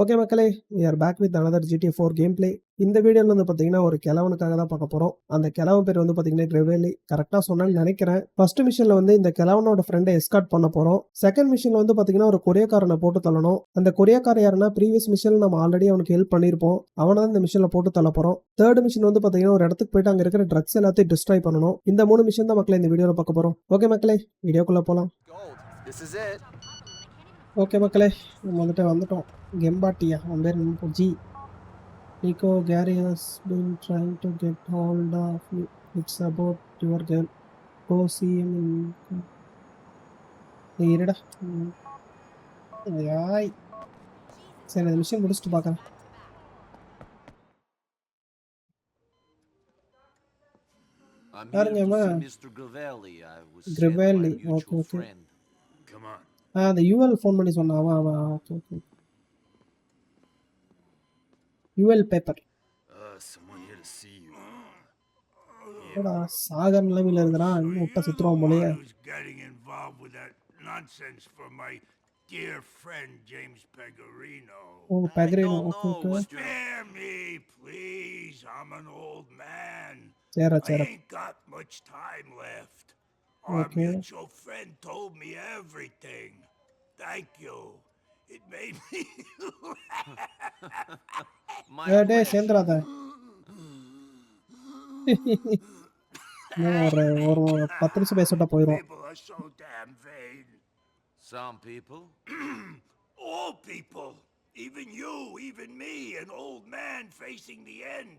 Okay மக்களே are back with another GTA four game play இந்த வீடியோவில் வந்து பார்த்தீங்கன்னா ஒரு கிழவனுக்காக தான் பார்க்க போகிறோம் அந்த கிழவன் பேர் வந்து பார்த்தீங்கன்னா கிரெவேலி கரெக்டாக சொன்னேன்னு நினைக்கிறேன். ஃபர்ஸ்ட் மிஷனில் வந்து இந்த கிழவனோட ஃப்ரெண்டை எஸ்கார்ட் பண்ண போகிறோம் செகண்ட் மிஷனில் வந்து பார்த்தீங்கன்னா ஒரு கொரியக்காரனை போட்டு தள்ளணும். அந்த கொரியக்காரர் யாருன்னா ப்ரீவியஸ் மிஷனில் நம்ம ஆல்ரெடி அவனுக்கு ஹெல்ப் பண்ணியிருப்போம். அவனை தான் இந்த மிஷனில் போட்டு தள்ள போகிறோம் தேர்ட் மிஷன் வந்து பார்த்தீங்கன்னா ஒரு இடத்துக்கு போயிட்டு அங்கே இருக்கிற ட்ரக்ஸ் எல்லாத்தையும் டிஸ்ட்ராய் பண்ணணும். இந்த மூணு மிஷன் தான் மக்களே இந்த வீடியோவில் பார்க்க போகிறோம் ஓகே மக்களே வீடியோக்குள்ளே போகலாம். ஓகே மக்களே நம்ம வந்துட்டு வந்துட்டோம். கெம்பாட்டியா அவன் பேர் நம்ம G Niko Carrie has been trying to get hold of you it's about your girl go see நீ இருடா. யாய் சரி அந்த மிஷின் முடிச்சுட்டு பார்க்குறேன் on. ஆ அந்த யூஎல் ஃபோன் பண்ணி சொன்னான். அவன் அவன் okay okay UL paper Uh, someone here to see you. ஏடா சாகர் நிலைமையில் இருக்கிறான் இன்னும் விட்டா சுற்றுவான் போலயே I was getting involved with that nonsense for my dear friend James Pecorino. Oh I Pecorino don't okay know, okay Mr. Spare me, please. I'm an old man. சேரா I சேரா ain't got much time left. Our Okay. mutual friend told me everything. Thank you. It made me My A day pleasure. சேர்ந்துடாத இன்னும் ஒரு ஒரு பத்து நிமிஷம் பேசிட்டா போயிடும் people are so damn vain. Some people. All people, even you, even me, an old man facing the end.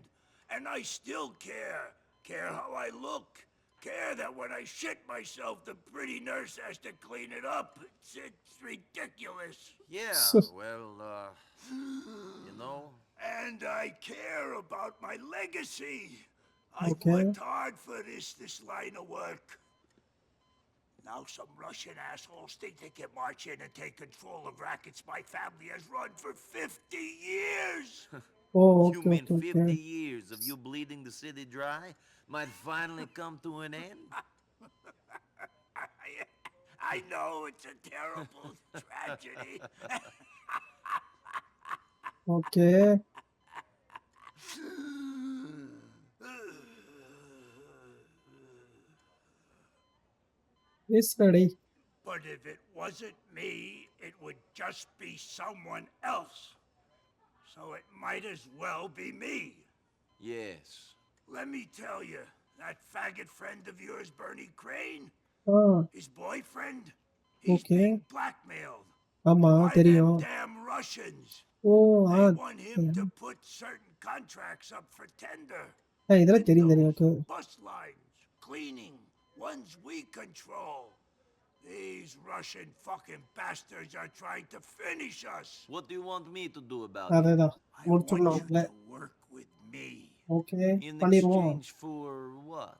And I still care. Care how I look. care that when I shit myself, the pretty nurse has to clean it up. It's, it's ridiculous. Yeah, well, uh, you know. And I care about my legacy. I worked hard for this, this line of work. Now some Russian assholes think they can march in and take control of rackets my family has run for 50 years. oh, okay, you mean okay. 50 years of you bleeding the city dry? might finally come to an end? I, I know it's a terrible tragedy. okay. It's ready. But if it wasn't me, it would just be someone else. So it might as well be me. Yes, Let me tell you, that faggot friend of yours, Bernie Crane, ah his boyfriend, he's Okay. being blackmailed ஆமா by them தெரியும் damn Russians. O ah They want him yeah. to put certain contracts up for tender. Ah, இதெல்லாம் தெரியும் தெரியும் okay Bus lines, cleaning, ones we control. These Russian fucking bastards are trying to finish us. What do you want me to do about it? அதேதான் I want முடிச்சிடலாம் you இல்ல to work with me. Okay In பண்ணிடுவோம் exchange for what?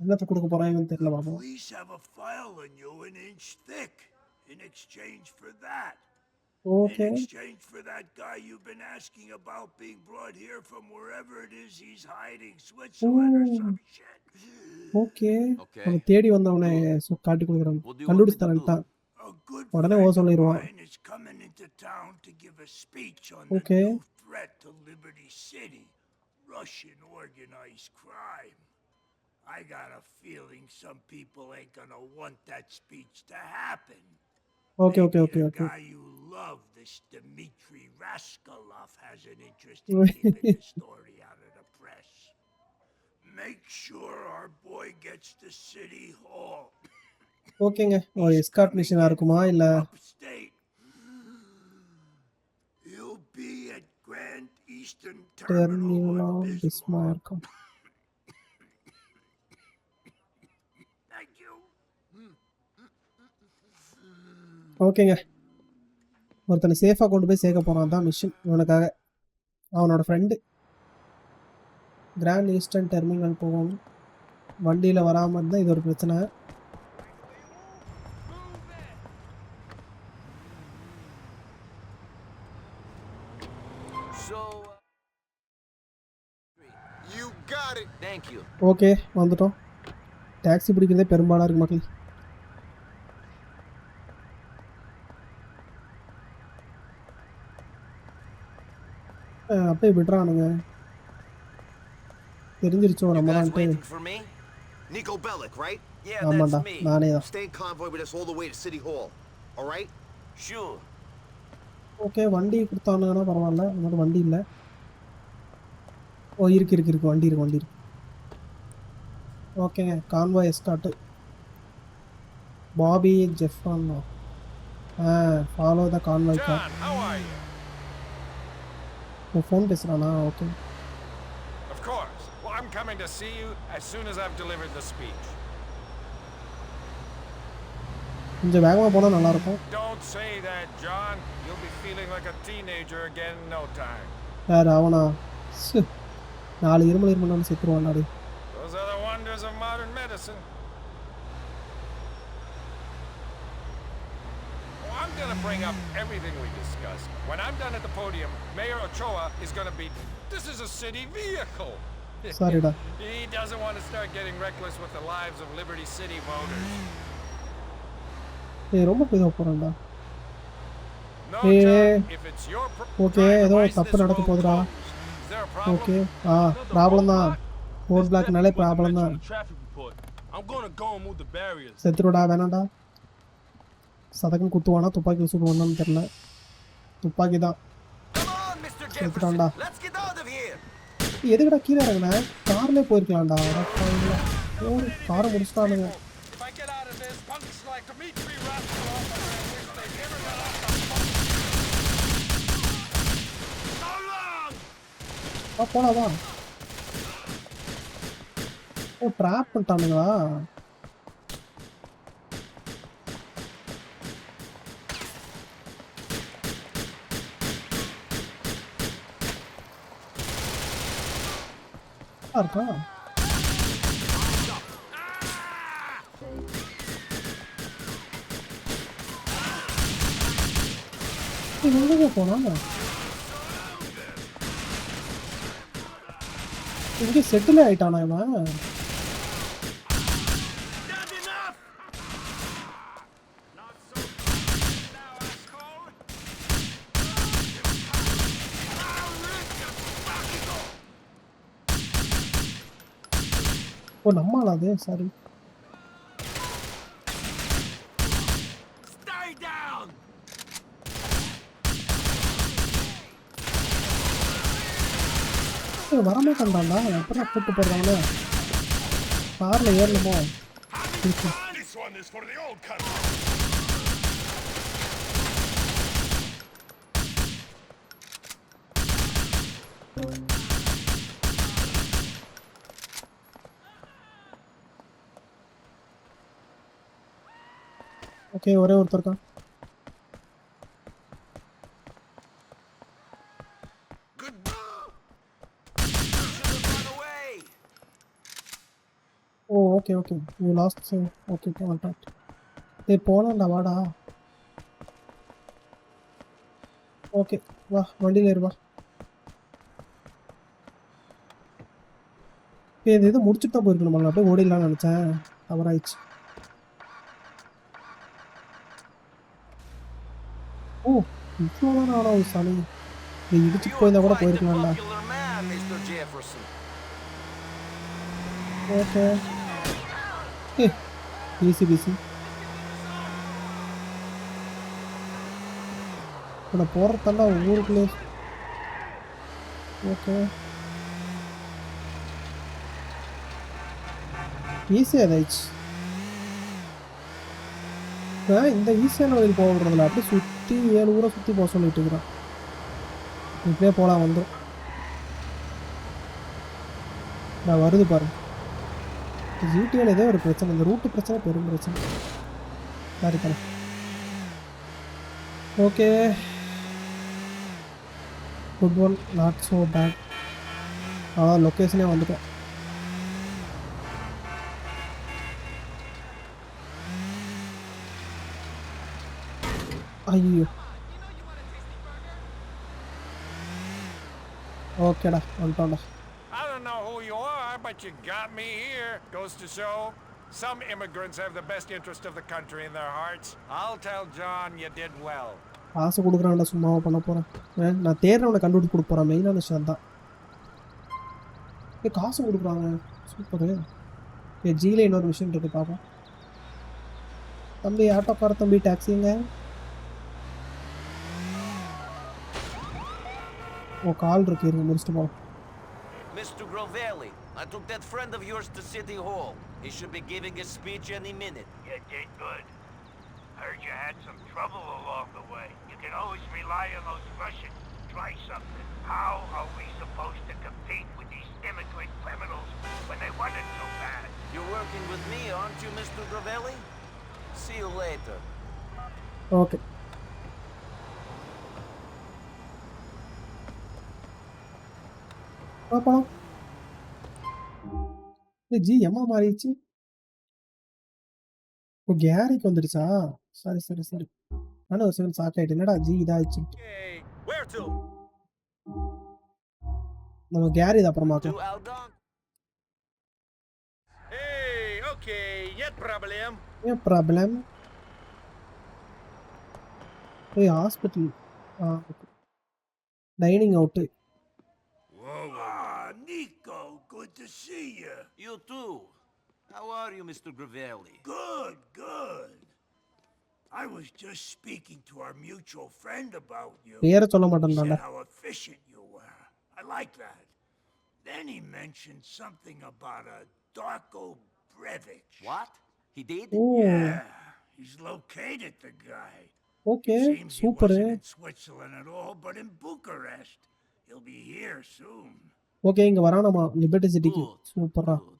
என்னத்த கொடுக்க போறாங்கன்னு தெரியல பாப்போம் Police have a file on you an inch thick. In exchange for that, okay in exchange for that guy you've been asking about being brought here from wherever it is he's hiding, Switzerland or some shit. Okay Okay. அவன் தேடி வந்தவனை சு- காட்டி கொடுக்குறான் What do you want me to கண்டுபிடிச்சான்ட்டான் do? A good உடனே friend O of சொல்லிடுவான். mine is coming into town to give a speech on Okay. the new threat to Liberty City, Russian organized crime. I got a feeling some people ain't gonna want that speech to happen. Okay okay Maybe okay the okay guy you love, this Dmitry Raskolov, has an interest in keeping the story out of the press. Make sure our boy gets to City Hall. ஓகேங்க ஒரு escort மிஷனா இருக்குமா இல்ல Thank you. ஓகேங்க ஒருத்தனை சேஃபாக கொண்டு போய் சேர்க்க போகிறான் தான் மிஷின் இவனுக்காக அவனோட ஃப்ரெண்டு கிராண்ட் ஈஸ்டர்ன் டெர்மினல் போகணும். வண்டியில் வராமல் இருந்தால் இது ஒரு பிரச்சனை So, You got it. thank you. Okay வந்துட்டோம் டாக்ஸி பிடிக்கிறதே பெரும்பாலாக இருக்கு மக்கள் அப்படியே விடுறானுங்க தெரிஞ்சிருச்சோ You நம்ம? Yeah, ஆமாண்டா that's me. நானே தான் Stay in convoy with us all the way to City Hall. All right? Sure. Okay வண்டி கொடுத்தானுங்கன்னா பரவாயில்ல நம்மகிட்ட வண்டி இல்லை ஓ இருக்கு இருக்கு இருக்கு வண்டி இருக்கு வண்டி இருக்கு ஓகேங்க கான்வாய் எஸ்காட்டு பாபி ஜெஃபான் ஆ follow the convoy car? Oh phone பேசுகிறானா okay Of course. Well, I'm coming to see you as soon as I've delivered the speech. கொஞ்சம் வேகமாக போனால் நல்லாயிருக்கும் Don't say that, John. You'll be feeling like a teenager again in no time. யார் அவனா நாலு இருமல் இருமல் செத்துருவான் நாடு wonders of modern medicine. Oh, I'm gonna bring up everything we discussed. When I'm done at the podium, Mayor Ochoa is gonna be. This is a city vehicle. சாரிடா He doesn't want to start getting reckless with the lives of Liberty City voters. ஏய் ரொம்ப இதாக போகிறேன்டா No, Eh, John, if it's your pr- okay, private ஏதோ device, தப்பு this நடக்க road போகுதுடா. closed. Is there a problem? Okay ah problem தான் road பிளாக்னாலே problem தான். செத்துருடா வேணாம்டா. சதக்கம் குத்துவானா? துப்பாக்கி சுடுவானான்னு தெரில துப்பாக்கி தான். செத்துட்டான்டா. எதுக்குடா கீழே இறங்குன? கார்லேயே போயிருக்கலாம்டா. ஓடி காரை முடிச்சிட்டானுங்க If ஓ ட்ராப் பண்ணிட்டானுங்களா? இருக்கா? இது எங்க போனா? இங்கே செட்டில் ஆயிட்டானா இவன்? ஓ நம்மளா அது? Sorry down! வரமாட்டான்டாண்டா எப்படா கூட்டு போடுறாங்களே காரில் ஏறணுமோ? This one is for the old country! Okay ஒரே ஒருத்தர் இருக்கான் ஓ okay okay. You lost okay contact டேய் போலாம்டா வாடா. ஓகே வா வண்டியில் இருவா ஏ இது முடிச்சுட்டு தான் போயிருக்கணும் அப்படியே ஓடிடலாம்னு நினச்சேன். தவறாயிடுச்சு ஓ இவ்வளோ தான் ஒரு சனி நீ இடிச்சுட்டு போயிருந்தா கூட போயிருக்கலாம்ல. ஓகே. ஏ பிசி பிசி. இப்போ நான் போகிறதெல்லாம் ஊருக்குள்ளே. ஓகே. ஈஸியாக ஏதாச்சு இப்போ இந்த ஈஸியான வழியில் போக விடுறதில்ல. அப்படியே சுற்றி ஏழு ஊரை சுற்றி போக சொல்லிட்டு இருக்கிறான். இப்படியே போகலாம் வந்துடும் நான் வருது பாருங்க ஜிடிஎல் ஏதோ ஒரு பிரச்சனை இந்த ரூட்டு பிரச்சனை பெரும் பிரச்சனை. சரி தலை okay. Good one not so bad. அதான் லொக்கேஷனே வந்துட்டோம். ஐயோ ஓகேடா வந்துட்டோம்டா I don't know who you are, but you got me here. Goes to show, some immigrants have the best interest of the country in their hearts. I'll tell John you did well. காசு கொடுக்குறான்டா சும்மாவா பண்ண போகிறேன் நான் தேடுறவனை கண்டுபிடிச்சு கொடுக்க போகிறேன் மெயினான விஷயம் தான் ஏ காசு கொடுக்குறாங்க சூப்பரு ஏ ஜியில் இன்னொரு விஷயம் இருக்குது பார்ப்போம் தம்பி ஆட்டோக்கார தம்பி டாக்ஸிங்க ஓ கால் இருக்கு இருங்க முடிச்சுட்டு போகலாம் Mr. Grovelli, I took that friend of yours to City Hall. He should be giving a speech any minute. You did good. Heard you had some trouble along the way. You can always rely on those Russians. Try something. How are we supposed to compete with these immigrant criminals when they want it so bad? You're working with me, aren't you, Mr. Grovelli? See you later. Okay போலாம் ஜி எம்மா மாறிடுச்சு. ஓ கேரிக்கு வந்துடுச்சா? சரி சரி சரி. நானும் ஒரு செகண்ட் ஷாக் ஆகிட்டு என்னடா ஜி இதாகிடுச்சு நம்ம கேரி இது அப்புறமா ஏன் ப்ராப்ளம்? ஏய் ஹாஸ்பிட்டல். Dining out. ஓ வா see you. You too. How are you, Mr. Gravelli? Good, good. I was just speaking to our mutual friend about you. He said how efficient you were. I like that. Then he mentioned something about a Darko Brevich. What? He did? Oh. Yeah. He's located the guy. Okay, seems super. He wasn't in Switzerland at all, but in Bucharest. He'll be here soon. Okay இங்க வரானாமா liberty சிட்டிக்கு Good. சூப்பரா Good.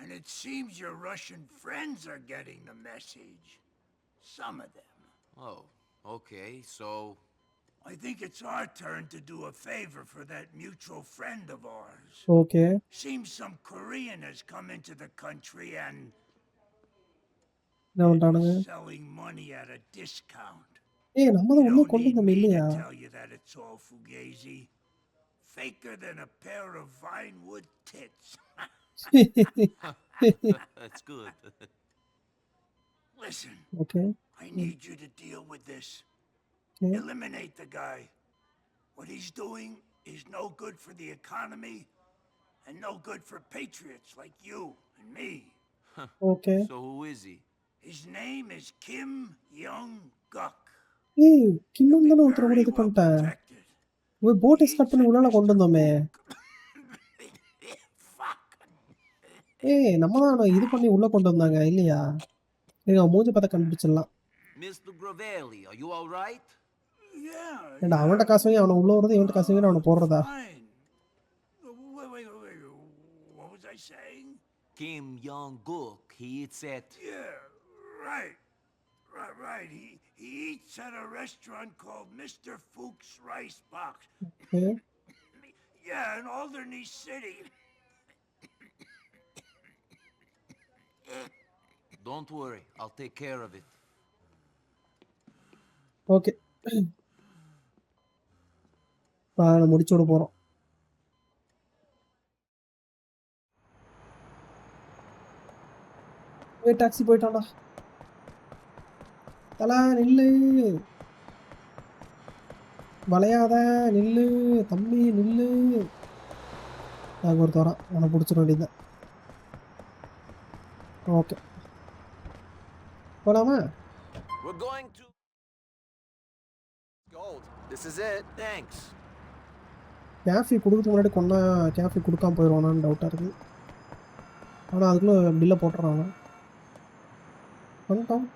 And it seems your Russian friends are getting the message. Some of them. Oh, okay, so I think it's our turn to do a favor for that mutual friend of ours. Okay Seems some Korean has come into the country and என்ன பண்றானுங்க selling money at a discount. ஏய் நம்ம தான் You உள்ள don't கொண்டு need வந்தோம் me இல்லையா to tell you that it's all fugazi. faker than a pair of vinewood tits. That's good. Listen. Okay. I need you to deal with this. Okay. Eliminate the guy. What he's doing is no good for the economy and no good for patriots like you and me. okay. So who is he? His name is Kim Young Guk. Hey, Kim Young Guk이라고 들어보니까 ஒரு boat escort பண்ணி உள்ளால கொண்டு வந்தோமே. ஏய் நம்ம தான் அவனை இது பண்ணி உள்ள கொண்டு வந்தாங்க இல்லையா நீங்க அவன் மூஞ்சி பார்த்தா கண்டுபிடிச்சிடலாம். ஏன்டா அவன்கிட்ட காசு வாங்கி அவனை உள்ள வரது இவன்கிட்ட காசு வாங்கி அவனை போடுறதா? Kim Jong Guk, he eats at. Yeah, right. Right, right. He, he eats at a restaurant called Mr. Fuchs Rice Box. Okay Yeah, in Alderney City. Don't worry, I'll take care of it. Okay நான் முடிச்சு விட போறோம் ஏய் taxi போயிட்டான்டா தலா நில்லு வளையாத நில்லு தம்பி நில்லு நாங்கள் ஒருத்த வரான் அவனை பிடிச்சிட வேண்டியதுதான் ஓகே போலாமா We're going to. Gold. This is it. Thanks. கேஃபி கொடுக்கறதுக்கு முன்னாடி கொண்டா கேஃபி கொடுக்காம போயிடுவானான்னு டவுட்டாக இருக்குது ஆனால் அதுக்குள்ளே பில்லை போட்டுறான் அவன்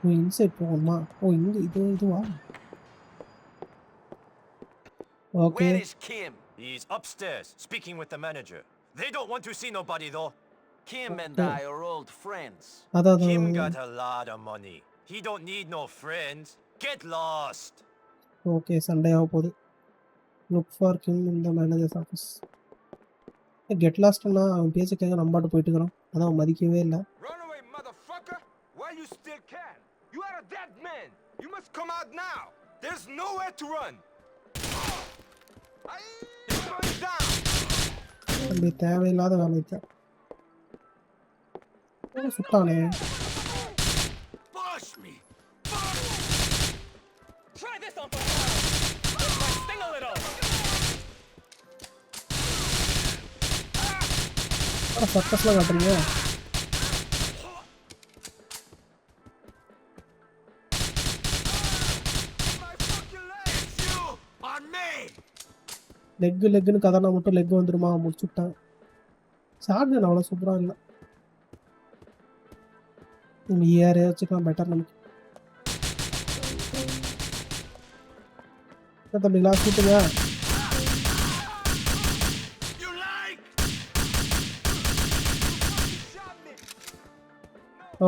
பண்ணிட்டோம் ஓ இன்சைட் போகணுமா ஓ இங்கே இது இதுவா okay Where is Kim? He's upstairs, speaking with the manager. They don't want to see nobody though. Kim and Okay. I are old friends. அதான் Kim அதான் got a lot of money. He don't need no friends. Get lost. Okay Sunday ஆக போகுது look for Kim இந்த managers office get லாஸ்ட்னா அவன் பேச்ச கேட்க நம்பாட்டு போயிட்டு இருக்கிறான் அதான் அவன் மதிக்கவே இல்லை you are a dead man! You must come out now! There's nowhere to run! அப்படி தேவையில்லாத வேலைச்சா சுட்டானே சத்தஸ்ல காட்டுறீங்க லெக்கு லெக்குன்னு கதனா மட்டும் லெக் வந்துருமா? முடிச்சுட்டேன். ஷார்ட்கன் அவ்வளோ சூப்பராக இல்லை. நம்ம ஏரே வச்சுக்கலாம் பெட்டர் நமக்கு. என்ன தம்பிங்களா கூட்டுங்க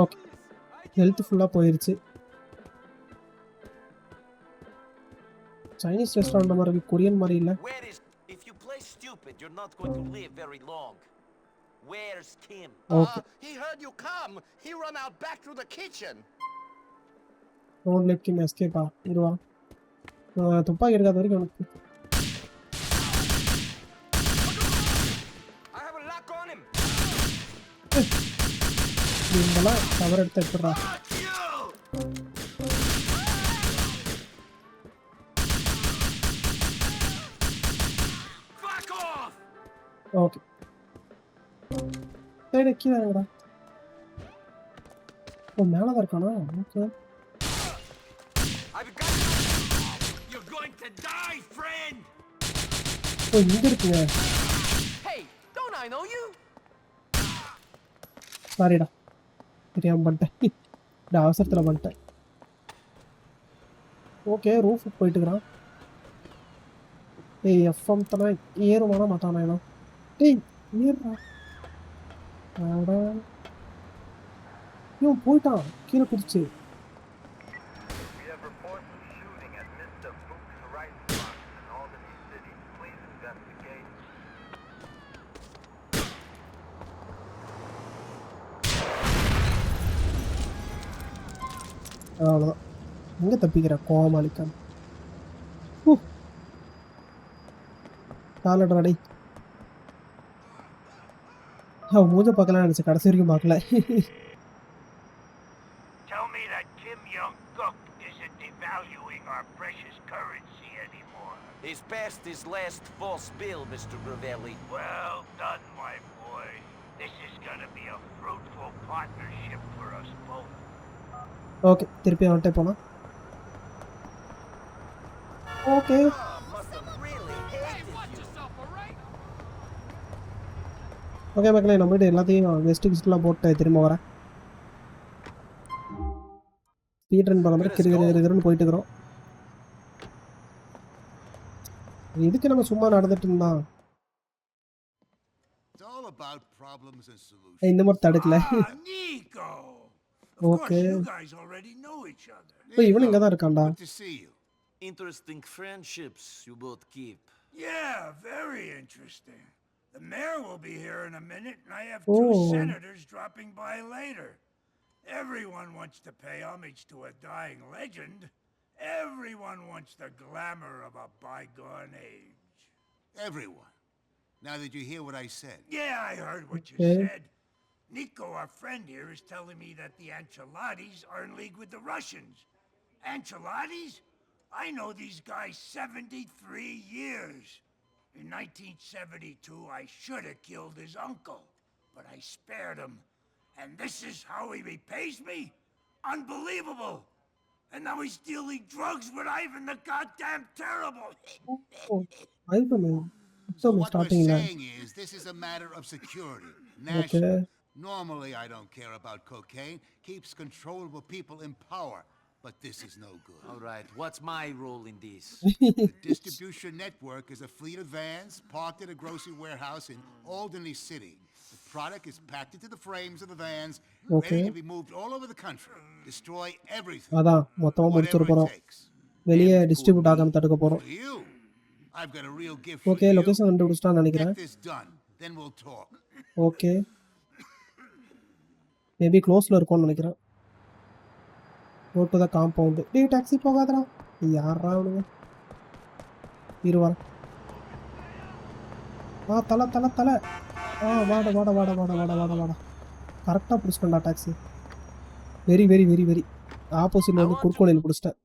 ஓகே ஹெல்த் ஃபுல்லாக போயிருச்சு. சைனீஸ் ரெஸ்டாரண்ட் மாதிரி இருக்கு கொரியன் மாதிரி இல்லை. stupid, you're not going to live very long. Where's Kim? Okay he heard you come. He run out back through the kitchen. Don't let Kim எஸ்கேப்பா இருவா துப்பாக்கி எடுக்காத வரைக்கும் எனக்கு I have a lock on him. இவங்கெல்லாம் cover எடுத்து எடுத்துடுறா okay side கீழே இறங்குடா. ஓ மேலே தான் இருக்கானா? ஓகே! ஓ இங்கே இருக்குங்க? சாரிடா தெரியாம பண்ணிட்டேன். இந்த அவசரத்தில் பண்ணிட்டேன். ஓகே ரூஃப் போயிட்டுக்கிறான் ஏய் எஃப்எம் தானே ஏறுவானா மாட்டானா ஏன்னா டேய் அட இவன் போயிட்டான் கீழே குதிச்சு. அவ்வளோதான் எங்கே தப்பிக்கிற கோமாளிக்கான் காலடா டேய் அவன் மூஞ்ச பார்க்கலாம் நினச்சி கடைசி வரைக்கும் பார்க்கல Tell me that Kim Jong-guk isn't devaluing our precious currency anymore. He's past his last false bill, Mr. Gravelli. Well done, my boy. This is gonna be a fruitful partnership for us both. Okay திருப்பி அவன்கிட்ட போனா okay okay மக்களே நம்ம வீட்டு எல்லாத்தையும் west கிஸ்ட்லாம் போட்டு திரும்ப வரேன் ஸ்பீட் ரன் பண்ண மாதிரி கிரு கிரு கிரு கிருன்னு போயிட்டு இருக்கிறோம் இதுக்கு நம்ம சும்மா நடந்துட்டு இருந்தான். இந்த மாதிரி தடுக்கல Ah. இப்போ இவன் இங்கே தான் இருக்கான்டா. Interesting friendships you both keep. Yeah, very interesting. The mayor will be here in a minute, and I have two Oh. senators dropping by later. Everyone wants to pay homage to a dying legend. Everyone wants the glamour of a bygone age. Everyone. Now did you hear what I said? Yeah, I heard what you Okay. said. Nico, our friend here, is telling me that the Ancelottis are in league with the Russians. Ancelottis? I know these guys 73 years. In 1972, I should have killed his uncle, but I spared him. And this is how he repays me? Unbelievable! And now he's dealing drugs with Ivan the goddamn terrible! oh, Ivan, so what we're saying now. is this is a matter of security, national. Okay. Normally, I don't care about cocaine. Keeps controllable people in power But this is no good. All right, what's my role in this? The distribution network is a fleet of vans parked at a grocery warehouse in Albany City. The product is packed into the frames of the vans, Okay. ready to be moved all over the country. Destroy everything. அதான் மொத்தமாக முடிச்சிட Whatever it போகிறோம் takes. வெளியே And for distribute me, ஆகாம தடுக்க போகிறோம் For you, I've got a real gift okay for you. Location கண்டுபிடிச்சிட்டான்னு நினைக்கிறேன் Get this done, then we'll talk. Okay maybe க்ளோஸில் இருக்கும்னு நினைக்கிறேன் கோ டு த காம்பவுண்டு டேய் டாக்ஸி போகாதடா. யாரா அவனுங்க? இருவா ஆ தலை தலை தலை. ஆ வாட வாட வாட வாட வாட வாட வாட. கரெக்டாக பிடிச்சிட்டா taxi very very very very. ஆப்போசிட்ல வந்து குறுக்கோலையில் பிடிச்சிட்டேன்.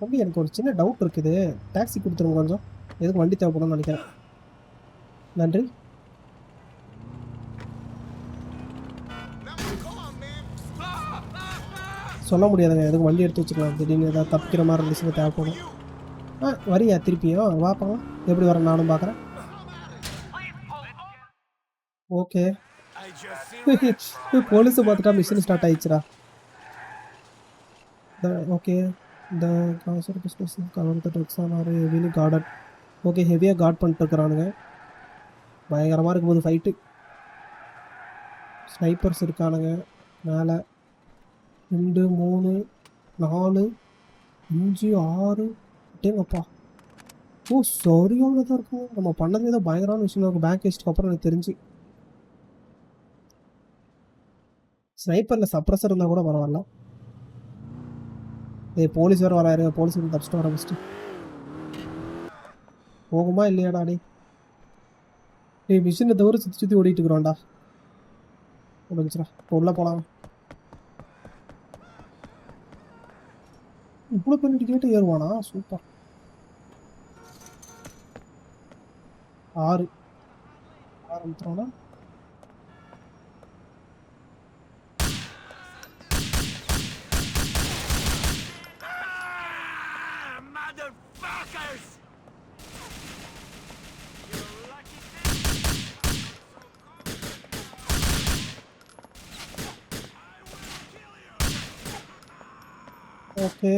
தம்பி எனக்கு ஒரு சின்ன டவுட் இருக்குது. டாக்ஸி கொடுத்துருங்க கொஞ்சம். எதுக்கு வண்டி தேவைப்படும்னு நினைக்கிறேன். நன்றி. சொல்ல முடியாதுங்க. எதுக்கு வண்டி எடுத்து வச்சுக்கலாம். திடீர்னு ஏதாவது தப்பிக்கிற மாதிரி இருந்துச்சுன்னா தேவைப்படும். ஆ வரியா திருப்பியும் பார்ப்போம் எப்படி வரேன் நானும் பார்க்குறேன் ஓகே. போலீஸை பார்த்துட்டா மிஷின் ஸ்டார்ட் ஆயிடுச்சுடா. ஓகே. இந்த காசர் பிஸ்னஸ் கவர்மெண்ட் ட்ரக்ஸ் ஆனார் ஹெவினி கார்டன் ஓகே ஹெவியாக கார்ட் பண்ணிட்டுருக்குறானுங்க பயங்கரமாக பயங்கரமாக இருக்கும்போது ஃபைட்டு ஸ்னைப்பர்ஸ் இருக்கானுங்க. மேலே. ரெண்டு மூணு நாலு அஞ்சு ஆறு டேங்கப்பா ஓ சரியானதாக இருக்கும். நம்ம பண்ணது ஏதோ பயங்கரமான விஷயம் இருக்கும். பேங்க் ஹெஸ்ட்க்கு அப்புறம் எனக்கு தெரிஞ்சு. ஸ்னைப்பரில் சப்ரஸர் இருந்தால் கூட பரவாயில்ல. ஏய் போலீஸ் வேறு வராரு. போலீஸ் வந்து தப்பிச்சிட்டு வர ஃபஸ்ட்டு போகுமா இல்லையாடா டே டேய் மிஷினை தவிர சுற்றி சுற்றி ஓடிட்டு இருக்கிறோம்டா. முடிஞ்சிடா இப்போ உள்ளே போகலாம் இவ்வளோ பண்ணிட்டு கேட்டு ஏறுவானா? சூப்பர். ஆறு. ஆரம்பித்தோன்னா Ah, motherfuckers! Okay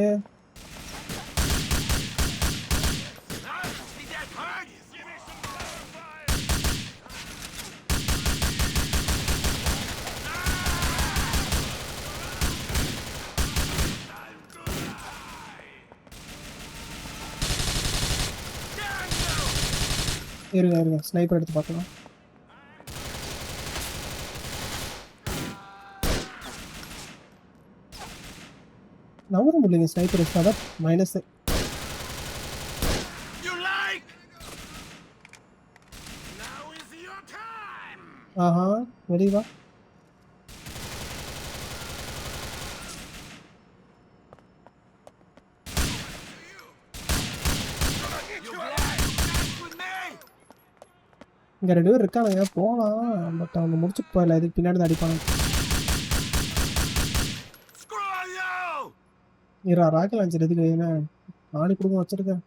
Ah, see that hurt? Give me some more fire! இருங்க இருங்க ஸ்னைப்பர் எடுத்து பார்க்கலாம். நவர முடியலைங்க sniper minus is your time! ஆஹா வெளியே வா You black! Dance with me! இங்கே ரெண்டு பேர் இருக்கானுங்க போகலாம் பட் அவங்க முடிச்சுட்டு போயிடல இதுக்கு பின்னாடி தான் அடிப்பாங்க. இரா ராக்கெட் லான்ச்சர் எதுக்கு? ஏன்னா நானே கொடுக்க வச்சிருக்கேன்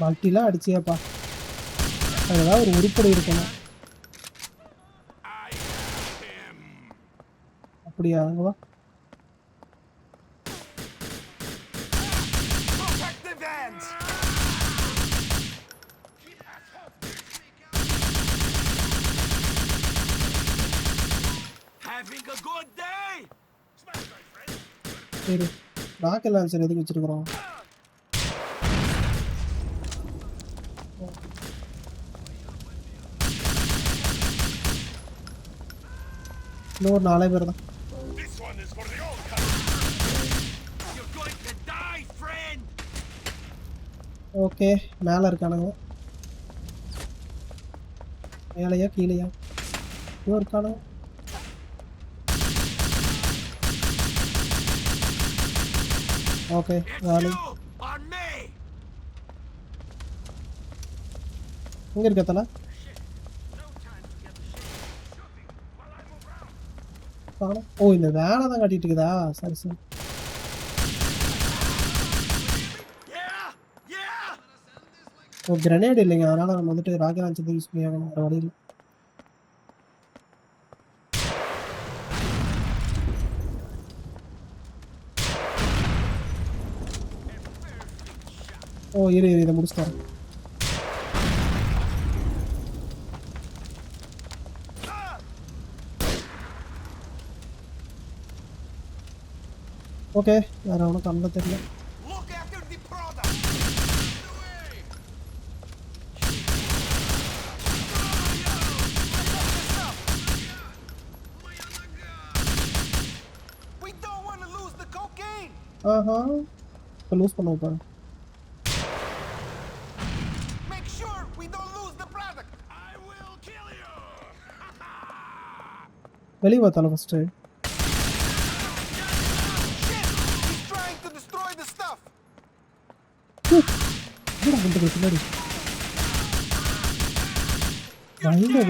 மல்டிலாம் அடிச்சியாப்பா. அதெல்லாம் ஒரு உருப்படி இருக்கணும். அப்படியா அங்கே வா. ராக்கெட் லான்சர் எதுக்கு வச்சிருக்கிறோம்? இன்னொரு நாலே பேர் தான். ஓகே மேலே இருக்கானுங்க. மேலையா கீழேயா? இன்னும் இருக்கானுங்க. ஓகே It's வேலை எங்கே இருக்க தலை. ஓ இந்த வேலை தான் கட்டிட்டு இருக்குதா? சரி சரி. Yeah! Yeah! ஓ கிரனேட் இல்லைங்க. அதனால் நம்ம வந்துட்டு ராக்கெட் லான்ச்சர் யூஸ் பண்ணி ஆகணும் வழியில். ಏನೇ ಏನಿದೆ ಮುಗಿಸ್ತಾರೆ ഓക്കെ ഞാൻ അവിടെ കണ്ടെത്തില്ല हाँ हाँ तो लूज पड़ा होता है வெளியே பார்த்தாலும் ஃபஸ்ட்டு பின்னாடி பயங்கர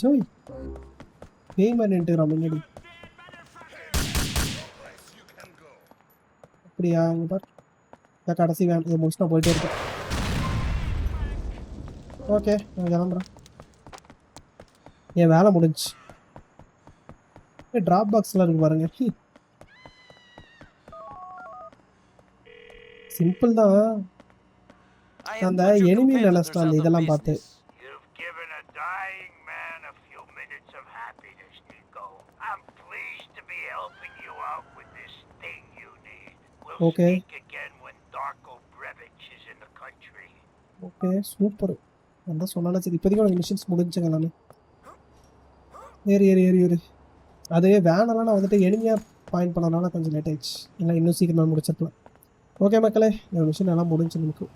ஜோய் பேமெண்ட் நின்றுக்கிறான் முன்னாடி. அப்படியா அங்கே பார். கடைசி வேன் இது போயிட்டே இருக்கேன் ஓகே என் வேலை முடிஞ்சுச்சு ஏ ட்ராப் பாக்ஸ்லாம் இருக்கு பாருங்க சிம்பிள் தான் அந்த competitors நினைச்சிட்டான் அந்த இதெல்லாம் பார்த்து. country. ஓகே சூப்பர் அதான் சொன்னாலும் சரி இப்போதைக்கு உனக்கு மிஷின்ஸ் முடிஞ்சுங்க நான் ஏறி ஏறி ஏறி ஏறி. அதே வேனெல்லாம் நான் வந்துட்டு எளிமையாக பாயிண்ட் பண்ணனால கொஞ்சம் லேட் ஆயிடுச்சு. இல்லை இன்னும் சீக்கிரமாக முடிச்சிருக்கலாம். ஓகே மக்களே இந்த மிஷின் எல்லாம் முடிஞ்சு நமக்கு.